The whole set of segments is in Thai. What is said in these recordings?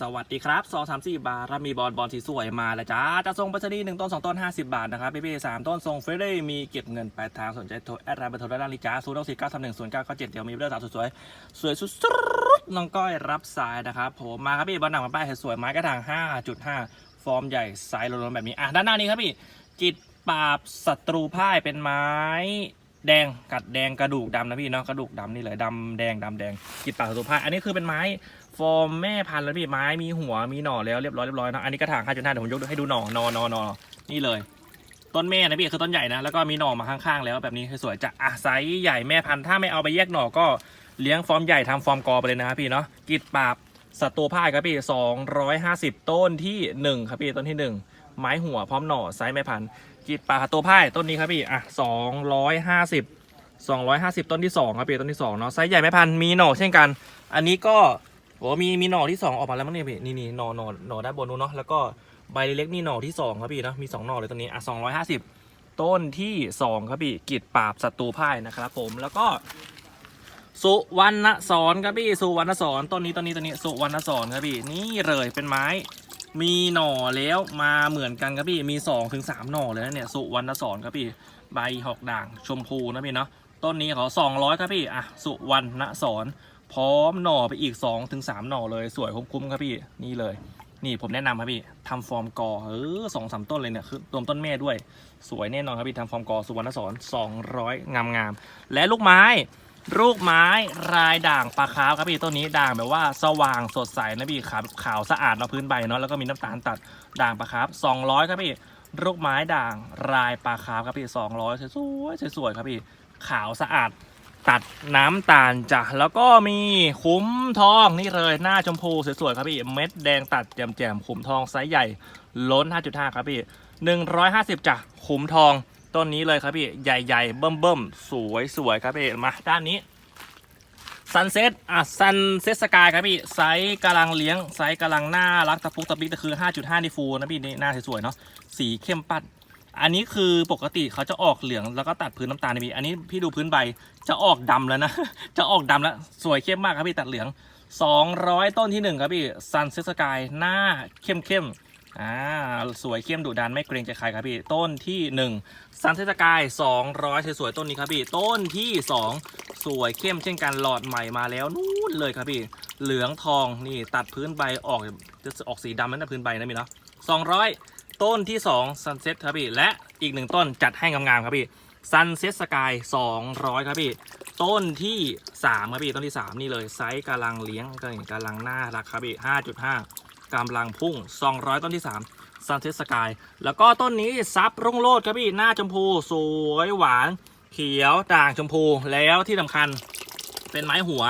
สวัสดีครับสองสามสี่บาทรับมีบอลบอลสีสวยมาแล้วจ้าจะส่งไปรษณีย์หนึ่งต้นสองต้นห้าสิบบาทนะครับพี่ๆสามต้นส่งเฟรได้มีเก็บเงินปลายทางสนใจโทรแอดไลน์เบอร์โทรด้านล่างลิจ้าศูนย์หกสี่เก้าสามหนึ่งศูนย์เก้าเก้าเจ็ดเดี๋ยวมีเรื่องสาวสวยๆสวยสุดๆน้องก้อยรับสายนะครับผมมาครับพี่บอลหนังมาป้ายสวยไม้กระถางห้าจุดห้าฟอร์มใหญ่ไซส์โลนๆแบบนี้อะด้านหน้านี้ครับพี่จิตปราบศัตรูพ่ายเป็นไม้แดงกัดแดงกระดูกดำนะพี่เนาะกระดูกดำนี่เลยดำแดงดำแดงกิดปากศัตรูพ่ายอันนี้คือเป็นไม้ ฟอร์มแม่พันธุ์แล้วพี่ไม้มีหัวมีหน่อแล้วเรียบร้อยเรียบร้อยนะอันนี้กระถาง5.5เดี๋ยวผมยกให้ดูหน่อนอนอนอนี่เลย ต้นแม่นะพี่คือต้นใหญ่นะแล้วก็มีหน่อมาข้างๆ แล้วแบบนี้สวยจะอะไซส์ใหญ่แม่พันธุ์ถ้าไม่เอาไปแยกหน่อก็เลี้ยงฟอร์มใหญ่ทำฟอร์มกอไปเลยนะครับพี่เนาะกิดปราบศัตรูพ่ายครับพี่250ต้นที่หนึ่งครับพี่ต้นที่หนึ่งไม้หัวพร้อมหน่อไซส์แม่พันธุ์กิดปราบศัตรูพ่ายต้นนี้ครับพี่อะ250 250ต้นที่สองครับพี่ต้นที่สองเนาะไซส์ใหญ่แม่พันธุ์มีหน่อเช่นกัน อันนี้ก็ โอ้มีมีหน่อที่สองออกมาแล้วมั้งเนี่ยพี่นี่นี่หน่อหน่อหน่อด้านบนนู้นเนาะแล้วก็ใบเล็กๆนี่หน่อที่สองครับพี่เนาะมีสองหน่อเลยตัวนี้อะสองร้อยห้าสิบต้นที่สองครับพี่กิดปราบศัตรูพ่ายนะครับผมแล้วก็สุวรรณสอนครับพี่สุวรรณสอนต้นนี้ต้นนี้ต้นนี้สุวรรณสอนครับพี่นี่เลยเป็นไม้ มีหน่อแล้วมาเหมือนกันครับพี่มี2อถึงสหน่อเลยนะเนี่ยสุวรรณสอนครับพี่ใบหอกด่างชมพูนะพี่เนาะต้นนี้เขา200ครับพี่อะสุวรรณสอน พร้อมหน่อไปอีก2ถึงสหน่อเลยสวยคุ้มๆครับพี่นี่เลย นี่ผมแนะนำครับพี่ทำฟอร์มกอเออสองสามต้นเลยเนี่ยคือรวมต้นแม่ด้วย สวยแน่นอนครับพี่ทำฟอร์มกอสุวรรณสอน200 งามๆและลูกไม้ลูกไม้รายด่างปลาคาร์ฟครับพี่ต้นนี้ด่างแบบว่าสว่างสดใสนะพี่ขาวขาวสะอาดเนาะพื้นใบเนาะแล้วก็มีน้ำตาลตัดด่างปลาคาร์ฟ200 ครับพี่ลูกไม้ด่างรายปลาคาร์ฟครับพี่200สวยๆสวยๆครับพี่ขาวสะอาด ตัดน้ำตาลจ้ะแล้วก็มีคุ้มทองนี่เลยหน้าชมพูสวยๆครับพี่เม็ดแดงตัดแจ่มๆขุมทองไซส์ใหญ่ล้น 5.5 ครับพี่ 150จ้ะขุมทองต้นนี้เลยครับพี่ใหญ่ๆ เบิ่มๆ สวยๆ ครับพี่มาด้านนี้ซันเซ็ตอะซันเซ็ตสกายครับพี่ไซส์กำลังเลี้ยงไซส์กำลังน่ารักตะปุกตะปิกแต่คือ 5.5นี่ฟูนะพี่นี่หน้าสวยๆเนาะสีเข้มปัด อันนี้คือปกติเขาจะออกเหลืองแล้วก็ตัดพื้นน้ำตาลนะพี่อันนี้พี่ดูพื้นใบจะออกดำแล้วนะ จะออกดำแล้ว สวยเข้มมากครับพี่ตัดเหลือง 200 ต้นที่หนึ่งครับพี่ซันเซ็ตสกายหน้าเข้มๆอ่าสวยเข้มดุดันไม่เกรงใจใครครับพี่ ต้นที่1ซันเทสกาย 200 สวยๆต้นนี้ครับพี่ ต้นที่ 2 สวยเข้มเช่นกันหลอดใหม่มาแล้วนู่นเลยครับพี่ เหลืองทองนี่ตัดพื้นใบออกจะออกสีดำนั่นนะพื้นใบนะพี่เนาะ200 ต้นที่2 Sunset ครับพี่ และอีกหนึ่งต้นจัดให้งามๆครับพี่ Sunset Sky 200 ครับพี่ ต้นที่ 3 ครับพี่ ต้นที่ 3 นี่เลยไซส์กำลังเลี้ยงกำลังน่ารักครับพี่ 5.5กำลังพุ่ง 200 ต้นที่ 3 Sunset Sky แล้วก็ต้นนี้ซับรุ่งโรดครับพี่ หน้าชมพู สวยหวาน เขียวด่างชมพู แล้วที่สำคัญเป็นไม้หัว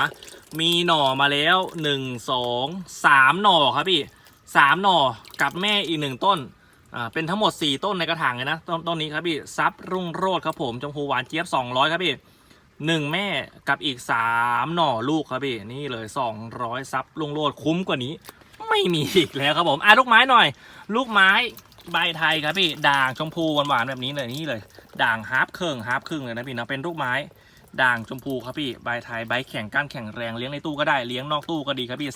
มีหน่อมาแล้ว 1 2 3 หน่อครับพี่3หน่อกับแม่อีก1ต้น อ่าเป็นทั้งหมด 4 ต้นในกระถางเลยนะต้นต้นนี้ครับพี่ซับรุ่งโรดครับผมชมพูหวานเจี๊ยบ 200 ครับพี่หนึ่งแม่กับอีก 3 หน่อลูกครับพี่นี่เลย 200 ซับลุงโลดคุ้มกว่านี้ ไม่มีอีกแล้วครับผมอะลูกไม้หน่อย ลูกไม้ใบไทยครับพี่ด่างชมพูหวานๆแบบนี้เลยนี่เลย ด่างฮาร์ปครึ่งฮาร์ปครึ่งเลยนะพี่นะเป็นลูกไม้ด่างชมพูครับพี่ใบไทยใบแข็งก้านแข็งแรงเลี้ยงในตู้ก็ได้เลี้ยงนอกตู้ก็ดีครับพี่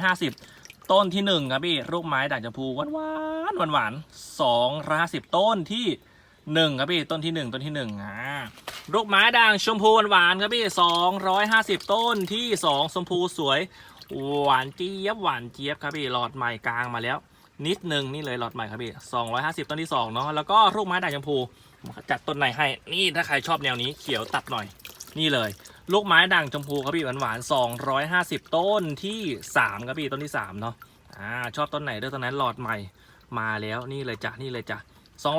250 ต้นที่หนึ่งครับพี่ลูกไม้ด่างชมพูหวานหวานหวานหวานสองร้อยห้าสิบต้นที่หนึ่งครับพี่ต้นที่หนึ่งต้นที่หนึ่งอ่าลูกไม้ด่างชมพูหวานๆครับพี่250ต้นที่2ชมพูสวยหวานเจี๊ยบหวานเจี๊ยบครับพี่หลอดใหม่กลางมาแล้ว นิดนึงนี่เลยหลอดใหม่ครับพี่250ต้นที่2เนาะแล้วก็ลูกไม้ด่างชมพูจัดต้นไหนให้นี่ถ้าใครชอบแนวนี้เขียวตัดหน่อยนี่เลย ลูกไม้ด่างชมพูครับพี่หวานๆ250ต้นที่3ครับพี่ต้นที่3เนาะอ่าชอบต้นไหนเด้อต้นนั้นหลอดใหม่มาแล้วนี่เลยจ้ะนี่เลยจ้ะ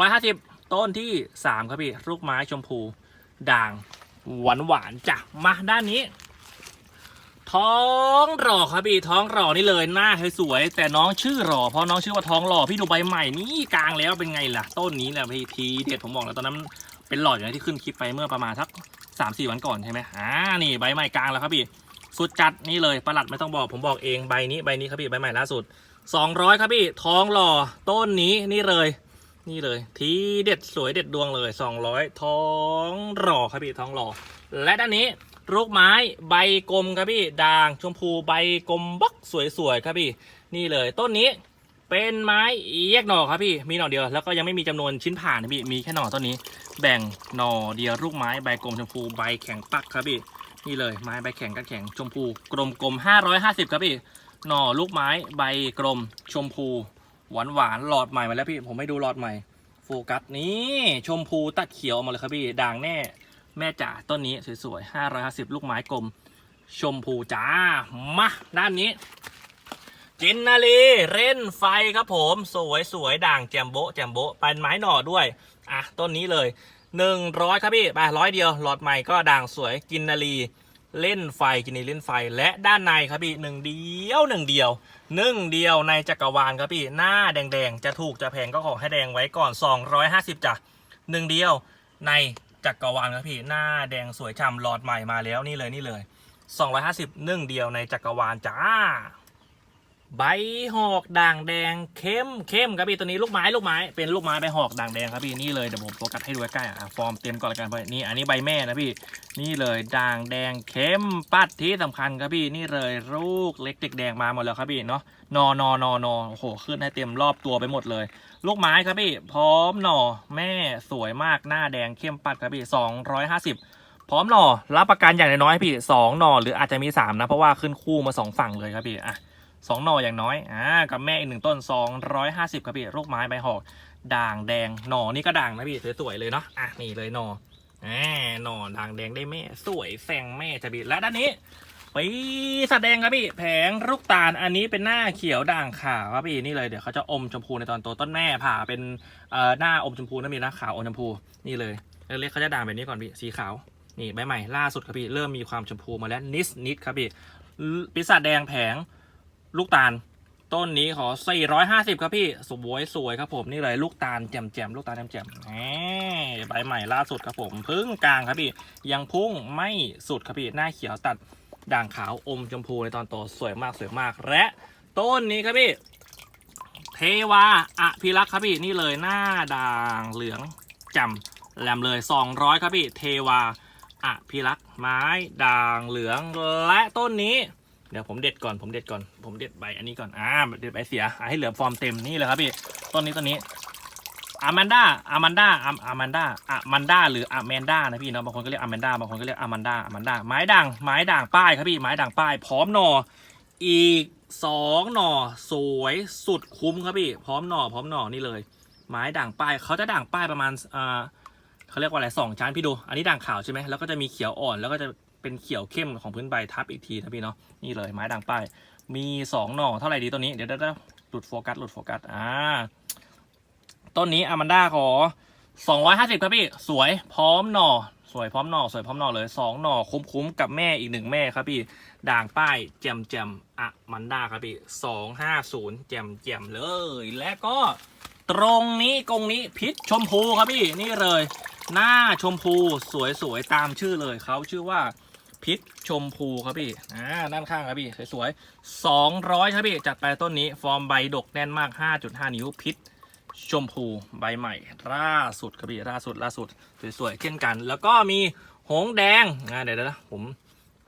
250ต้นที่3ครับพี่ลูกไม้ชมพูด่างหวานหวานจ้ะมาด้านนี้ ท้องหล่อครับพี่ท้องหล่อนี่เลยหน้าสวยแต่น้องชื่อหล่อเพราะน้องชื่อว่าท้องหล่อพี่ดูใบใหม่นี่กลางแล้วเป็นไงล่ะ ต้นนี้เนี่ยพี่ทีเด็ดผมบอกแล้วตอนนั้นเป็นหล่ออย่างที่ขึ้นคลิปไปเมื่อประมาณสัก สามสี่วันก่อนใช่ไหมอ่านี่ใบใหม่กลางแล้วครับพี่ สุดจัดนี่เลยประหลัดไม่ต้องบอกผมบอกเองใบนี้ใบนี้ครับพี่ใบใหม่ล่าสุด200ครับพี่ทองหล่อต้นนี้นี่เลย นี่เลย ทีเด็ดสวยเด็ดดวงเลย200ท้องหล่อครับพี่ทองหล่อและด้านนี้ลูกไม้ใบกลมครับพี่ด่างชมพูใบกลมบักสวยๆครับพี่ นี่เลยต้นนี้ เป็นไม้แยกหน่อครับพี่มีหน่อเดียวแล้วก็ยังไม่มีจำนวนชิ้นผ่านนะพี่มีแค่หน่อต้นนี้ แบ่งหน่อเดียวลูกไม้ใบกลมชมพูใบแข็งปักครับพี่นี่เลยไม้ใบแข็งกันแข็งชมพูกลมกลม550ครับพี่หน่อลูกไม้ใบกลมชมพูหวานหวานหลอดใหม่มาแล้วพี่ผมให้ดูหลอดใหม่ โฟกัสนี่ชมพูตัดเขียวมาเลยครับพี่ด่างแน่แม่จ๋าต้นนี้สวยๆ550ลูกไม้กลม ชมพูจ้ามาด้านนี้ จินนาลีเร่นไฟครับผม สวยสวยด่างแจมโบแจมโบเป็นไม้หน่อด้วย อะ ต้นนี้เลย100ครับพี่ไปร้อยเดียวหลอดใหม่ก็ด่างสวยกินนาลีเล่นไฟกินนีเล่นไฟและด้านในครับพี่หนึ่งเดียวหนึ่งเดียวหนึ่งเดียวในจักรวาลครับพี่หน้าแดงๆ จะถูกจะแพงก็ขอให้แดงไว้ก่อน 250จ้ะหนึ่งเดียวในจักรวาลครับพี่หน้าแดงสวยฉ่ำหลอดใหม่มาแล้วนี่เลยนี่เลย 250หนึ่งเดียวในจักรวาลจ้า ใบหอกด่างแดงเข้มเข้มครับพี่ตัวนี้ลูกไม้ลูกไม้เป็นลูกไม้ใบหอกด่างแดงครับพี่นี่เลยเดี๋ยวผมโฟกัสให้ดูใกล้ๆอะฟอร์มเต็มก่อนละกันไปนี่อันนี้ใบแม่นะพี่นี่เลยด่างแดงเข้มปัดที่สำคัญครับพี่นี่เลยลูกเล็กเด็กแดงมาหมดแล้วครับพี่เนาะนอนอนอนอโอ้โหขึ้นให้เต็มรอบตัวไปหมดเลย ลูกไม้ครับพี่ พร้อมหน่อแม่สวยมากหน้าแดงเข้มปัดครับพี่250พร้อมหน่อรับประกันอย่างน้อยๆพี่สองหน่อหรืออาจจะมีสามนะเพราะว่าขึ้นคู่มาสองฝั่งเลยครับพี่อะ สองหน่ออย่างน้อยอ่ากับแม่อีกหนึ่งต้น 250ครับพี่ลูกไม้ใบหอก ด่างแดงหน่อนี่ก็ด่างนะพี่สวยๆเลยเนาะอะนี่เลยหน่ออ่าหน่อด่างแดงได้แม่ สวยแฝงแม่จะบีและด้านนี้ปีแสดงครับพี่แผงลูกตาลอันนี้เป็นหน้าเขียวด่างขาวครับพี่นี่เลยเดี๋ยวเขาจะอมชมพูในตอนโตต้นแม่ผ่าเป็นเอ่อหน้าอมชมพูนะมีหน้าขาวอมชมพูนี่เลยเล็กๆเขาจะด่างแบบนี้ก่อนพี่สีขาวนี่ใบใหม่ล่าสุดครับพี่เริ่มมีความชมพูมาแล้วนิดนิดๆครับพี่ปีศาจแดงแผง ลูกตาล ต้นนี้ขอ 450 ครับพี่ สวยสวยครับผมนี่เลยลูกตาลแจ่มแจ่มๆลูกตาลแจ่มแจ่มๆแหมใบใหม่ล่าสุดครับผมพึ่งกลางครับพี่ ยังพุ่งไม่สุดครับพี่หน้าเขียวตัดด่างขาวอมชมพูในตอนโตสวยมากสวยมาก และต้นนี้ครับพี่ เทวาอภิรักษ์ครับพี่นี่เลยหน้าด่างเหลืองจำแหลมเลย 200 ครับพี่ เทวาอภิรักษ์ไม้ด่างเหลืองและต้นนี้ เดี๋ยวผมเด็ดก่อนผมเด็ดก่อนผมเด็ดใบอันนี้ก่อนอ่าเด็ดใบเสียอให้เหลือฟอร์มเต็มนี่เลยครับพี่ต้นนี้ต้นนี้อามันดาอามันดาอามันดาอามันดาหรืออาแมนดานะพี่เนาะบางคนก็เรียกอาแมนดาบางคนก็เรียกอามันดาอามันดาไม้ด่างไม้ด่างป้ายครับพี่ไม้ด่างป้ายพร้อมหน่ออีกสองหน่อสวยสุดคุ้มครับพี่พร้อมหน่อพร้อมหน่อนี่เลย ไม้ด่างป้ายเขาจะด่างป้ายประมาณอ่าเขาเรียกว่าอะไรสองชั้นพี่ดู อันนี้ด่างขาวใช่ไหมแล้วก็จะมีเขียวอ่อนแล้วก็จะ เป็นเขียวเข้มของพื้นใบทับอีกทีนะพี่เนาะนี่เลยไม้ด่างป้ายมีสองหน่อเท่าไหร่ดีตัวนี้เดี๋ยวเดี๋ยวหลุดโฟกัสหลุดโฟกัสอ่าต้นนี้อามันด้าขอสองร้อยห้าสิบครับพี่ สวยพร้อมหน่อ สวยพร้อมหน่อ สวยพร้อมหน่อเลยสองหน่อคุ้มๆกับแม่อีกหนึ่งแม่ครับพี่ ด่างป้ายแจมแจมอะมันด้าครับพี่สองห้าศูนย์แจมแจมเลย และก็ตรงนี้กรงนี้พิษชมพูครับพี่นี่เลย หน้าชมพูสวยๆตามชื่อเลยเขาชื่อว่า พิษชมพูครับพี่ อ่า ด้านข้างครับพี่ สวยๆ200ครับพี่ จัดไปต้นนี้ ฟอร์มใบดกแน่นมาก 5.5 นิ้วพิษชมพูใบใหม่ล่าสุดครับพี่ล่าสุดล่าสุด สวยๆเช่นกัน แล้วก็มีหงแดงอ่าเดี๋ยวนะผม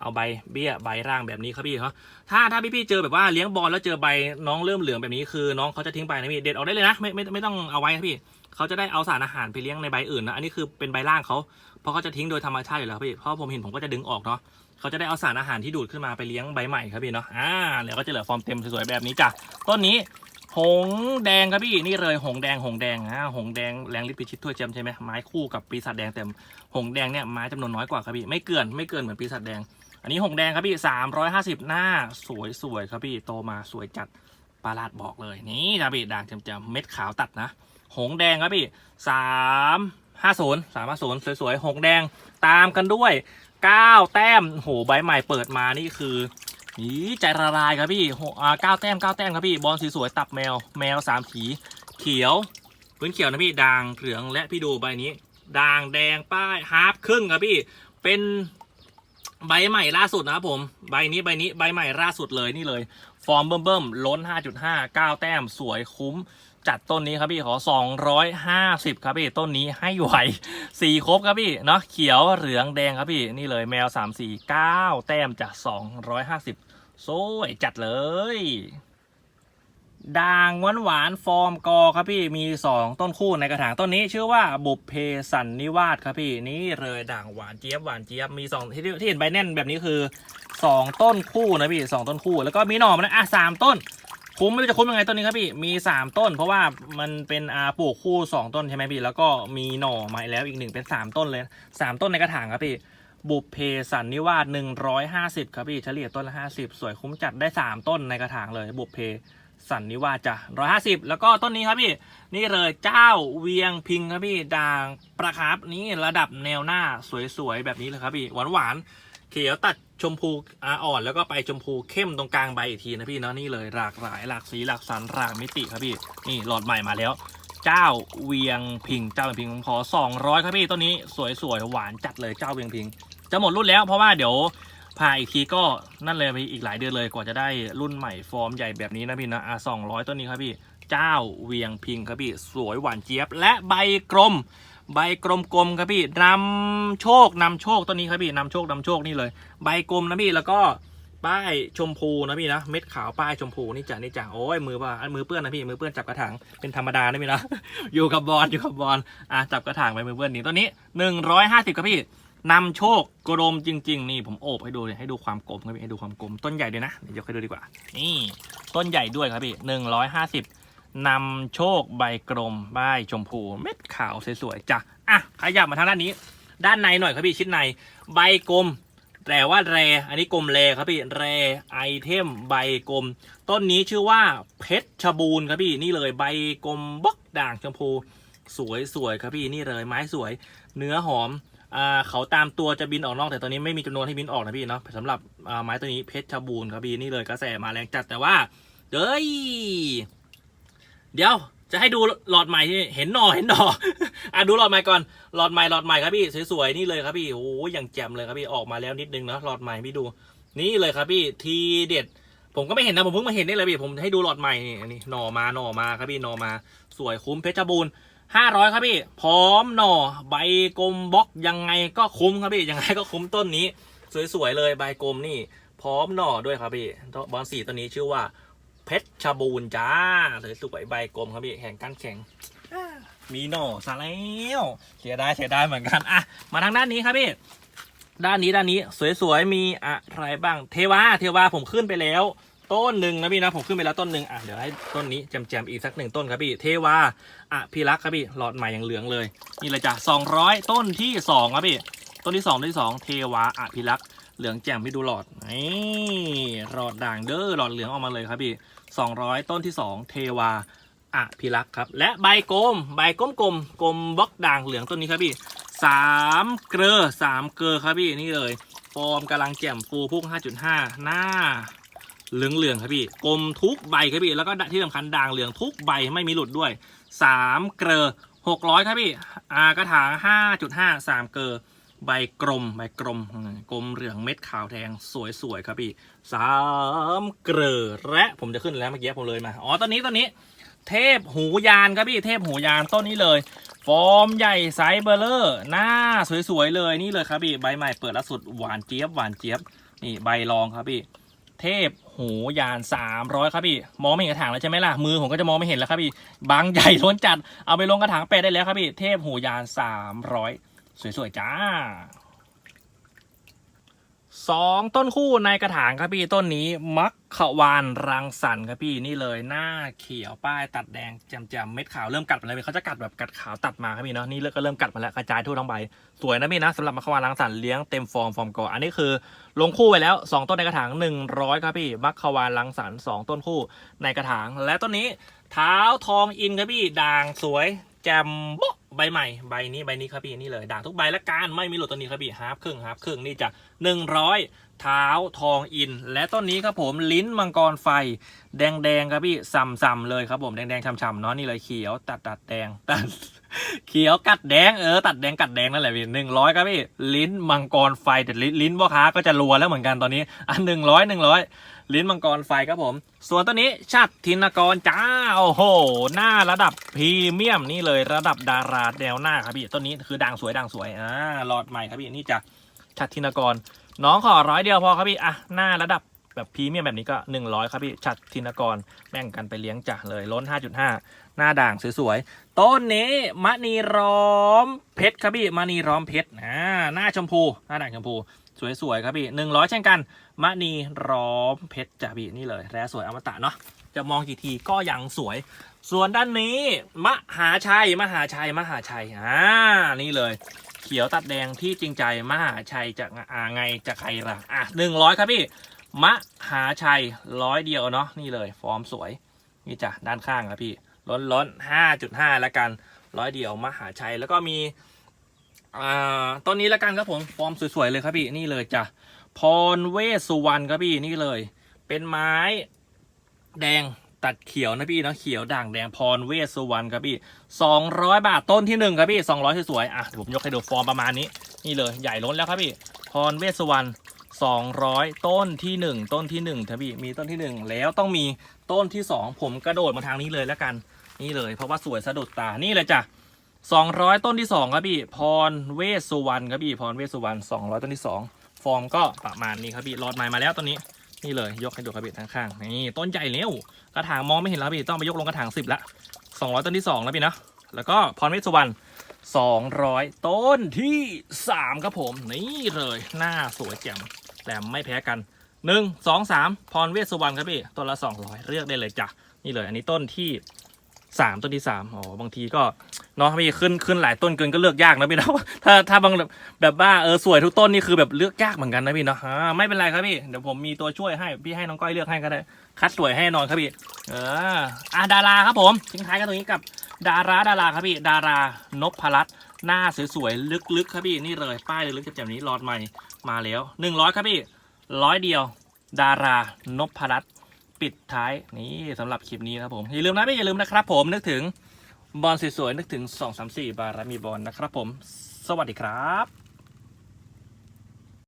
เอาใบเบี้ยใบร่างแบบนี้ครับพี่เขาถ้าถ้าพี่ๆเจอแบบว่าเลี้ยงบอลแล้วเจอใบน้องเริ่มเหลืองแบบนี้คือน้องเขาจะทิ้งไปนะพี่เด็ดออกได้เลยนะไม่ไม่ไม่ต้องเอาไว้ครับพี่ เขาจะได้เอาสารอาหารไปเลี้ยงในใบอื่นนะอันนี้คือเป็นใบล่างเขาเพราะเขาจะทิ้งโดยธรรมชาติอยู่แล้วพี่เพราะผมเห็นผมก็จะดึงออกเนาะเขาจะได้เอาสารอาหารที่ดูดขึ้นมาไปเลี้ยงใบใหม่ครับพี่เนาะอ่าเดี๋ยวก็จะเหลือฟอร์มเต็มสวยๆแบบนี้จ้ะต้นนี้หงแดงครับพี่นี่เลยหงแดงหงแดงอ่าหงแดงแรงลิปิชิตถ้วยเจมใช่ไหมไม้คู่กับปีศาจแดงเต็มหงแดงเนี่ยไม้จำนวนน้อยกว่าครับพี่ไม่เกินไม่เกินเหมือนปีศาจแดง อันนี้หงแดงครับพี่สามร้อยห้าสิบหน้าสวยๆครับพี่โตมาสวยจัดปลาลาดบอกเลยนี่ครับพี่ด่างจำๆเม็ดขาวตัดนะ หงแดงครับพี่สามห้าศูนย์สามห้าศูนย์สวยๆหงแดงตามกันด้วยเก้าแต้มโหใบใหม่เปิดมานี่คือนี่ใจละลายครับพี่อ่าเก้าแต้มเก้าแต้มครับพี่บอลสวยๆตับแมวแมวสามขีเขียวพื้นเขียวนะพี่ด่างเหลืองและพี่ดูใบนี้ด่างแดงป้ายฮาร์ฟครึ่งครับพี่เป็นใบใหม่ล่าสุดนะครับผมใบนี้ใบนี้ใบใหม่ล่าสุดเลยนี่เลย ฟอร์มเบิ่มเบิ่มๆล้น 5.5 9 แต้มสวยคุ้ม จัดต้นนี้ครับพี่ขอ 250 ครับพี่ต้นนี้ให้ไหวสีครบครับพี่เนาะเขียวเหลืองแดงครับพี่นี่เลยแมว 3 4 9 แต้มจาก 250สวยจัดเลยด่างหวานหวานฟอร์มกอครับพี่มี 2 ต้นคู่ในกระถางต้นนี้ชื่อว่าบุพเพสันนิวาสครับพี่นี่เลยด่างหวานเจี๊ยบหวานเจี๊ยบมี2ที่ที่เห็นใบแน่นแบบนี้คือ 2 ต้นคู่นะพี่สองต้นคู่แล้วก็มีหน่อมันนะอะสามต้น คุ้มไม่รู้จะคุ้มยังไงต้นนี้ครับพี่ มี 3 ต้น เพราะว่ามันเป็นอาปลูกคู่ 2 ต้นใช่ไหมพี่ แล้วก็มีหน่อมาแล้วอีกหนึ่งเป็น 3 ต้นเลย 3 ต้นในกระถางครับพี่ บุพเพสันนิวาส150 ครับพี่ เฉลี่ยต้นละ 50 สวยคุ้มจัดได้ 3 ต้นในกระถางเลย บุพเพสันนิวาสจ้ะ150 แล้วก็ต้นนี้ครับพี่ นี่เลยเจ้าเวียงพิงครับพี่ด่างประครับนี่ระดับแนวหน้าสวยๆแบบนี้เลยครับพี่หวานๆ เขียวตัดชมพูอ,อ่อนแล้วก็ไปชมพูเข้มตรงกลางใบอีกทีนะพี่เนาะนี่เลยหลากหลายหลากสีหลากสันหลากมิติครับพี่นี่หลอดใหม่มาแล้ว เจ้าเวียงพิงเจ้าเวียงพิงผมขอ 200 ครับพี่ต้นนี้สวยๆหวานจัดเลยเจ้าเวียงพิง จะหมดรุ่นแล้วเพราะว่าเดี๋ยวพาอีกทีก็นั่นเลยไปอีกหลายเดือนเลยกว่าจะได้รุ่นใหม่ฟอร์มใหญ่แบบนี้นะพี่นะอะ200 ต้นนี้ครับพี่ เจ้าเวียงพิงครับพี่สวยหวานเจี๊ยบและใบกลม ใบกลมๆครับพี่นำโชคนำโชคต้นนี้ครับพี่นำโชคนำโชคนี่เลย ใบกลมนะพี่แล้วก็ป้ายชมพูนะพี่นะเม็ดขาวป้ายชมพูนี่จ้ะนี่จ้ะโอ้ยมือป่ะอันมือเปื้อนนะพี่มือเปื้อนจับกระถางเป็นธรรมดานะพี่นะอยู่กับบอลอยู่กับบอลอะจับกระถางไปมือเปื้อนนี่ต้นนี้หนึ่งร้อยห้าสิบครับพี่นำโชคกลมจริง ๆ นี่ผมโอบให้ดูเลยให้ดูความกลมครับพี่ให้ดูความกลมต้นใหญ่ด้วยนะเดี๋ยวยกให้ดูดีกว่า นี่ต้นใหญ่ด้วยครับพี่หนึ่งร้อยห้าสิบ นำโชคใบกลมใบชมพูเม็ดขาวสวยๆจ้ะอะขยับมาทางด้านนี้ ด้านในหน่อยครับพี่ชิ้นในใบกลมแต่ว่าแร อันนี้กลมแรครับพี่แรไอเทมใบกลม ต้นนี้ชื่อว่าเพชรชบูรณ์ครับพี่นี่เลยใบกลมบล็อกด่างชมพู สวยๆครับพี่นี่เลยไม้สวย เนื้อหอมอ่าเขาตามตัวจะบินออกนอกแต่ตอนนี้ไม่มีจำนวนให้บินออกนะพี่เนาะสำหรับไม้ตัวนี้เพชรชบูรณ์ครับพี่นี่เลยกระแสมาแรงจัดแต่ว่าเฮ้ย เดี๋ยวจะให้ดูหลอดใหม่ที่เห็นหนอเห็นหนออะดูหลอดใหม่ก่อนหลอดใหม่หลอดใหม่ครับพี่สวยๆนี่เลยครับพี่โอ้ยอย่างแจ่มเลยครับพี่ออกมาแล้วนิดนึงนะหลอดใหม่พี่ดู นี่เลยครับพี่ทีเด็ด ผมก็ไม่เห็นนะผมเพิ่งมาเห็นนี่เลยพี่ผมให้ดูหลอดใหม่นี่นนี้หน่อมาหน่อมาครับพี่หน่อมา สวยคุ้มเพชรบูรณ์ห้าร้อยครับพี่ พร้อมหน่อใบกลมบล็อกยังไงก็คุ้มครับพี่ยังไงก็คุ้มต้นนี้ สวยๆเลยใบกลมนี่ พร้อมหน่อด้วยครับพี่บอลสีตัวนี้ชื่อว่า เพชรชบูรณ์จ้าเลยสวยใบกลมครับพี่แข่งกันแข่งมีหน่ซะแล้วเสียดายเสียดายเหมือนกันอะมาทางด้านนี้ครับพี่ด้านนี้ด้านนี้สวยๆมีอะไรบ้าง เทวาเทวาผมขึ้นไปแล้ว ต้นหนึ่งนะพี่นะผมขึ้นไปแล้วต้นหนึ่งอะเดี๋ยวให้ต้นนี้แจมๆอีกสักหนึ่งต้นครับพี่เทวาอะพี่รักครับพี่หลอดใหม่อย่างเหลืองเลย นี่เลยจ้ะสองร้อยต้นที่สองครับพี่ต้นที่สองต้นที่สองเทวาอะพี่รัก เหลืองแจ่มพี่ดูหลอดนี่หลอดด่างเด้อหลอดเหลืองออกมาเลยครับพี่200ต้นที่2เทวาอภิรักษ์ครับ และใบกลมใบกลมกลมกลมบล็อกด่างเหลืองต้นนี้ครับพี่สามเกลือสามเกลือครับพี่นี่เลยฟอร์มกำลังแจ่มฟูพุ่ง 5.5 หน้าเหลืองเหลืองครับพี่กลมทุกใบครับพี่แล้วก็ที่สำคัญด่างเหลืองทุกใบไม่มีหลุดด้วยสามเกลือ600 ครับพี่อากระถาง5.5 3 เกลือ ใบกลมใบกลมกลมเหลืองเม็ดขาวแทงสวยๆครับพี่สามเกลือและผมจะขึ้นแล้วเมื่อกี้ผมเลยมาอ๋อต้นนี้ต้นนี้ เทพหูยานครับพี่เทพหูยานต้นนี้เลย ฟอร์มใหญ่ไซส์เบอร์เลอร์หน้าสวยๆเลยนี่เลยครับพี่ใบใหม่เปิดล่าสุดหวานเจี๊ยบหวานเจี๊ยบนี่ใบรองครับพี่เทพหูยาน 300 ครับพี่ มองไม่เห็นกระถางแล้วใช่ไหมล่ะ มือผมก็จะมองไม่เห็นแล้วครับพี่ บางใหญ่ล้นจัด เอาไปลงกระถางแปดได้แล้วครับพี่ เทพหูยาน 300 สวยๆจ้าสองต้นคู่ในกระถางครับพี่ต้นนี้มักขวานรังสรรค์ครับพี่นี่เลยหน้าเขียวป้ายตัดแดงแจ่มๆเม็ดขาวเริ่มกัดมาแล้วเขาจะกัดแบบกัดขาวตัดมาครับพี่เนาะนี่เริ่มก็เริ่มกัดมาแล้วกระจายทั่วทั้งใบสวยนะพี่นะสำหรับมักขวานรังสรรค์เลี้ยงเต็มฟอร์มฟอร์มกออันนี้คือ ลงคู่ไปแล้ว 2 ต้นในกระถาง 100 ครับพี่มัคควานลังสรรค์2ต้นคู่ในกระถาง และต้นนี้เท้าทองอินครับพี่ด่างสวยแจมบ๊ะ ใบใหม่ใบนี้ใบนี้ครับพี่นี่เลยด่างทุกใบและการไม่มีหลุดต้นนี้ครับพี่ฮาร์ฟครึ่งฮาร์ฟครึ่งนี่จะ100 เท้าทองอิน และต้นนี้ครับผมลิ้นมังกรไฟ แดงแดงๆครับพี่ส่ำๆเลยครับผมแดงแดงๆช่ำๆเนาะนี่เลยเขียวตัดตัดแดงตัดเขียวกัดแดงเออตัดแดงกัดแดงนั่นแหละพี่หนึ่งร้อยครับพี่ลิ้นมังกรไฟแต่ลิ้นลิ้นพ่อค้าก็จะรัวแล้วเหมือนกันตอนนี้อะหนึ่งร้อยหนึ่งร้อย ลิ้นมังกรไฟครับผม ส่วนตัวนี้ชัดทินกรจ้าโอ้โห หน้าระดับพรีเมียมนี่เลยระดับดาราแนวหน้าครับพี่ต้นนี้คือดังสวยดังสวยอ่าหลอดใหม่ครับพี่นี่จะชัดทินกร น้องขอร้อยเดียวพอครับพี่อะหน้าระดับแบบพรีเมียมแบบนี้ก็ 100 ครับพี่ชัดทินกรแบ่งกันไปเลี้ยงจ่าเลยล้น 5.5 หน้าด่างสวยๆ ต้นนี้มะนีร้อมเพชรครับพี่มะนีร้อมเพชรอ่าหน้าชมพู หน้าด่างชมพู สวยๆครับพี่หนึ่งร้อยเช่นกันมะนีร้อมเพชรจ้ะพี่นี่เลยแร่สวยอมตะเนาะจะมองกี่ทีก็ยังสวย ส่วนด้านนี้ มหาชัยมหาชัยมหาชัยอ่านี่เลย เขียวตัดแดงที่จริงใจมหาชัยจะอ่าไงจะใครล่ะอะหนึ่งร้อยครับพี่มหาชัยร้อยเดียวเนาะนี่เลย ฟอร์มสวย นี่จ้ะด้านข้างครับพี่ล้นล้นห้าจุดห้าแล้วกันร้อยเดียวมหาชัยแล้วก็มี อ่าต้นนี้แล้วกันครับผมฟอร์มสวยๆเลยครับพี่นี่เลยจ้ะพรเวสสุวรรณครับพี่นี่เลย เป็นไม้แดงตัดเขียวนะพี่นะเขียวด่างแดงพรเวสสุวรรณครับพี่สองร้อยบาทต้นที่หนึ่งครับพี่สองร้อยสวยๆอะเดี๋ยวผมยกให้ดูฟอร์มประมาณนี้ นี่เลยใหญ่ล้นแล้วครับพี่พรเวสสุวรรณสองร้อยต้นที่หนึ่งต้นที่หนึ่งครับพี่มีต้นที่หนึ่งแล้วต้องมีต้นที่สองผมกระโดดมาทางนี้เลยแล้วกัน นี่เลย เพราะว่าสวยสะดุดตานี่เลยจ้ะ สองร้อยต้นที่สองครับพี่ พรเวสสุวรรณครับพี่ พรเวสสุวรรณสองร้อยต้นที่สองฟอร์มก็ประมาณนี้ครับพี่รอดไม้มาแล้วต้นนี้ นี่เลยยกให้ดูครับพี่ข้างๆนี่ต้นใหญ่เร็วกระถางมองไม่เห็นแล้วพี่ต้องไปยกลงกระถางสิบละสองร้อยต้นที่สองแล้วพี่นะแล้วก็พรเวสสุวรรณสองร้อยต้นที่สามครับผมนี่เลยหน้าสวยแจ่มแหลมไม่แพ้กันหนึ่งสองสามพรเวสสุวรรณครับพี่ต้นละสองร้อยเลือกได้เลยจ้ะนี่เลย อันนี้ต้นที่ สามต้นที่สามอ๋อบางทีก็เนาะพี่ขึ้นขึ้นหลายต้นเกินก็เลือกยากนะพี่เนาะถ้าถ้าบางแบบแบบว่าเออสวยทุกต้นนี่คือแบบเลือกยากเหมือนกันนะพี่เนาะอ่าไม่เป็นไรครับพี่เดี๋ยวผมมีตัวช่วยให้พี่ให้น้องก้อยเลือกให้ก็ได้คัดสวยให้นอนครับพี่ เอออะดาราครับผมทิ้งท้ายกันตรงนี้กับ ดาราดาราครับพี่ ดารานพรัตน์หน้าสวยๆลึกๆครับพี่นี่เลยป้ายลึกๆแบบนี้หลอดใหม่มาแล้วหนึ่งร้อยครับพี่ร้อยเดียว ดารานพรัตน์ ปิดท้ายนี่สำหรับคลิปนี้ครับผมอย่าลืมนะไม่อย่าลืมนะครับผมนึกถึงบอลสวยๆนึกถึง 2 3 4 บารามีบอลนะครับผม สวัสดีครับ